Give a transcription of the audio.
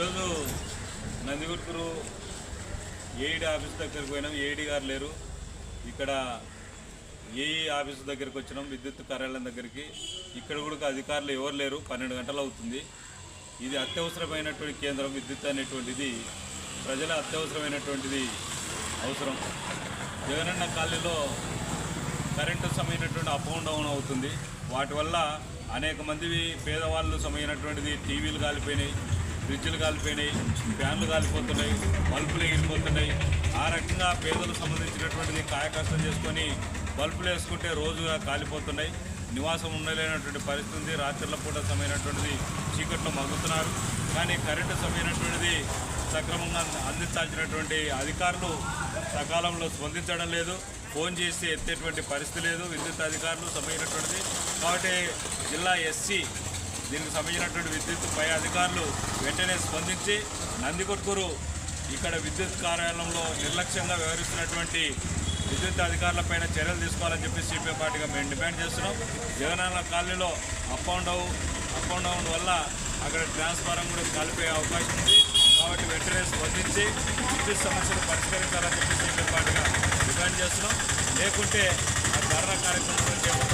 ఈరోజు నందిగుట్కూరు AED office దగ్గరికి పోయినాం. ఏఈడి గారు లేరు. ఇక్కడ ఏఈ ఆఫీస్ దగ్గరికి వచ్చినాం విద్యుత్ కార్యాలయం దగ్గరికి. ఇక్కడ కూడా అధికారులు ఎవరు లేరు. పన్నెండు గంటలు అవుతుంది. ఇది అత్యవసరమైనటువంటి కేంద్రం. విద్యుత్ అనేటువంటిది ప్రజల అత్యవసరమైనటువంటిది అవసరం. జగనన్న కాలనీలో కరెంటు సమయమైనటువంటి అప్ అండ్ డౌన్ అవుతుంది. వాటి వల్ల అనేక మంది పేదవాళ్ళు సమయమైనటువంటిది టీవీలు కాలిపోయినాయి. ఫ్రిడ్జ్లు కాలిపోయినాయి ఫ్యాన్లు కాలిపోతున్నాయి బల్బులు ఎగిరిపోతున్నాయి. ఆ రకంగా పేదలకు సంబంధించినటువంటిది కాయకష్టం చేసుకొని బల్బులు వేసుకుంటే రోజుగా కాలిపోతున్నాయి. నివాసం ఉండలేనటువంటి పరిస్థితి రాత్రుల పూట సమయమైనటువంటిది చీకట్లో మగ్గుతున్నారు. కానీ కరెంటు సమయమైనటువంటిది సక్రమంగా అందించాల్సినటువంటి అధికారులు సకాలంలో స్పందించడం లేదు. ఫోన్ చేసి ఎత్తేటువంటి పరిస్థితి లేదు. విద్యుత్ అధికారులు సమయమైనటువంటిది. కాబట్టి జిల్లా ఎస్సీ దీనికి సంబంధించినటువంటి విద్యుత్ పై అధికారులు వెంటనే స్పందించి నందికొట్కూరు ఇక్కడ విద్యుత్ కార్యాలయంలో నిర్లక్ష్యంగా వ్యవహరిస్తున్నటువంటి విద్యుత్ అధికారులపైన చర్యలు తీసుకోవాలని చెప్పి సిపిఐ పార్టీగా మేము డిమాండ్ చేస్తున్నాం. జగనన్న కాలనీలో up and down up and down వల్ల అక్కడ ట్రాన్స్ఫారం కూడా కాలిపోయే అవకాశం ఉంది. కాబట్టి వెంటనే స్పందించి విద్యుత్ సమస్యలు పరిష్కరించాలని చెప్పి సిపిఐ పార్టీగా డిమాండ్ చేస్తున్నాం. లేకుంటే ఆ ధర్నా కార్యక్రమం చేపడతామని